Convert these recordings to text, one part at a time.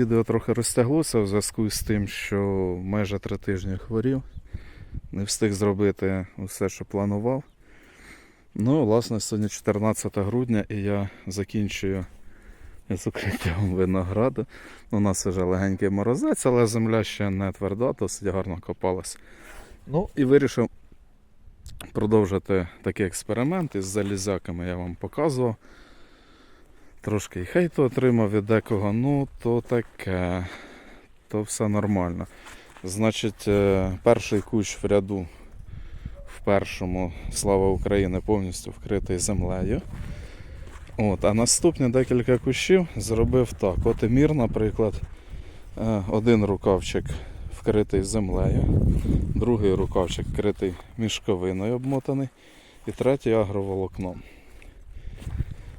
відео трохи розтяглося в зв'язку з тим, що майже три тижні хворів. Не встиг зробити усе, що планував. Ну, власне, сьогодні 14 грудня і я закінчую з укриттям винограду. У нас вже легенький морозець, але земля ще не тверда, досить гарно копалась. Ну і вирішив продовжити такий експеримент із залізяками я вам показував. Трошки і хейту отримав від декого, ну то таке, то все нормально. Значить, е, перший кущ в ряду в першому Слава України повністю вкритий землею. От, а наступні декілька кущів зробив так. От емір, наприклад, е, один рукавчик вкритий землею, другий рукавчик вкритий мішковиною обмотаний, і третій агроволокном.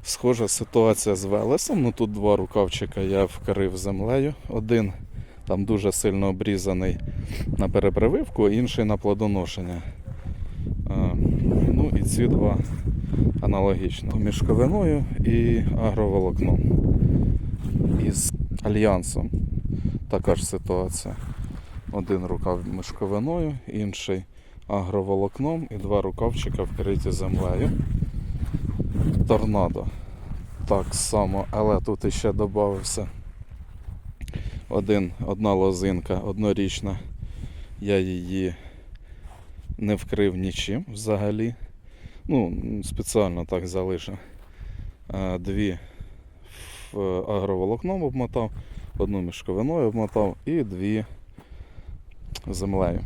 Схожа ситуація з Велесом. Ну тут два рукавчика я вкрив землею. Один там дуже сильно обрізаний на перепрививку, інший на плодоношення. Ну і ці два аналогічно. Мішковиною і агроволокном. Із альянсом така ж ситуація. Один рукав мішковиною, інший агроволокном і два рукавчика вкриті землею. Торнадо. Так само, але тут іще додався один, одна лозинка однорічна. Я її не вкрив нічим взагалі. Ну, спеціально так залишив. Дві в агроволокном обмотав, одну мішковиною обмотав і дві землею.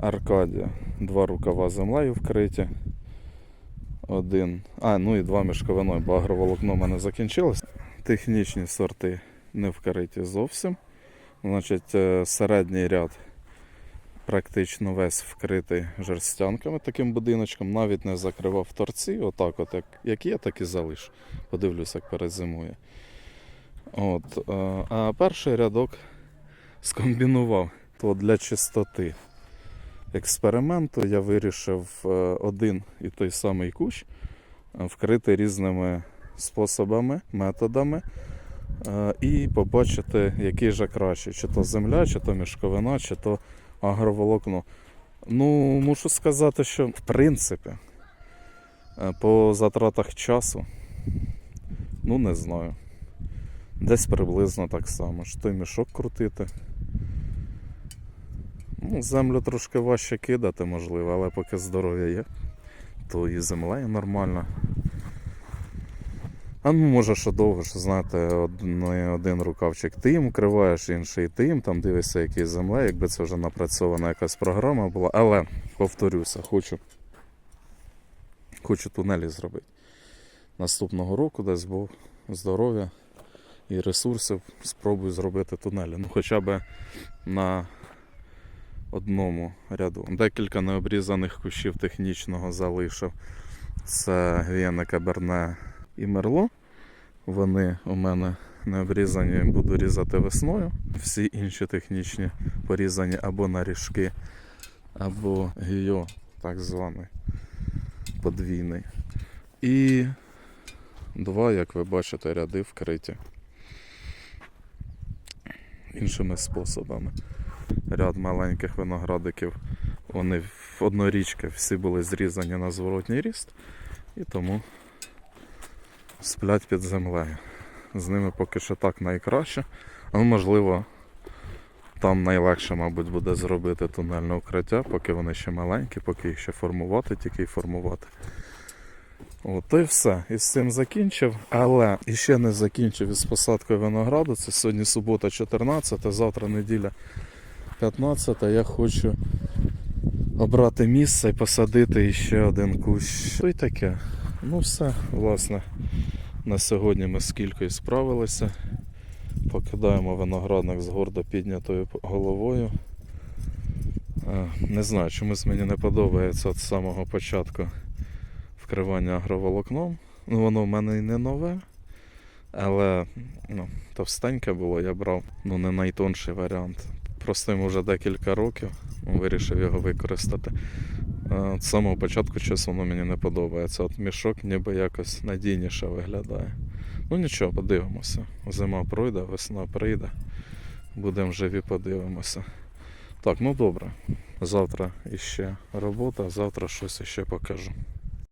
Аркадія. Два рукава землею вкриті. Один. А, ну і два мішковиною, бо агроволокно в мене закінчилось. Технічні сорти не вкриті зовсім. Значить, е, середній ряд практично весь вкритий жерстянками таким будиночком, навіть не закривав торці, отак, от як, як є, так і залиш. Подивлюся, як перезимує. От, е, а перший рядок скомбінував то для чистоти експерименту я вирішив е, один і той самий кущ е, вкрити різними способами, методами е, і побачити, який же краще, чи то земля, чи то мішковина, чи то агроволокно. Ну, мушу сказати, що в принципі по затратах часу, ну не знаю. Десь приблизно так само. Що той мішок крутити. Ну, землю трошки важче кидати, можливо, але поки здоров'я є, то і землею нормально. А ну може що довго, що знаєте, один, рукавчик ти їм криваєш, інший ти їм, там дивишся, який земля, якби це вже напрацьована якась програма була. Але повторюся, хочу, хочу тунелі зробити. Наступного року дасть Бог здоров'я і ресурсів спробую зробити тунелі. Ну хоча б на одному ряду. Декілька необрізаних кущів технічного залишив. Це Гвієне Каберне і Мерло. Вони у мене не обрізані, буду різати весною. Всі інші технічні порізані або на ріжки, або гіо, так званий подвійний. І два, як ви бачите, ряди вкриті іншими способами ряд маленьких виноградиків. Вони однорічки всі були зрізані на зворотній ріст і тому сплять під землею. З ними поки що так найкраще. Але можливо там найлегше, мабуть, буде зробити тунельне укриття, поки вони ще маленькі, поки їх ще формувати, тільки й формувати. От, і все. І з цим закінчив, але іще не закінчив із посадкою винограду. Це сьогодні субота 14, завтра неділя 15 я хочу обрати місце і посадити ще один кущ. То й таке. Ну все, власне, на сьогодні ми з кількою справилися. Покидаємо виноградник з гордо піднятою головою. Е, Не знаю, чомусь мені не подобається від самого початку вкривання агроволокном. Ну, воно в мене і не нове. Але ну, товстеньке було, я брав ну, не найтонший варіант простим вже декілька років, вирішив його використати. Е, з самого початку щось воно мені не подобається. От мішок ніби якось надійніше виглядає. Ну нічого, подивимося. Зима пройде, весна прийде. Будемо живі, подивимося. Так, ну добре. Завтра іще робота, завтра щось іще покажу.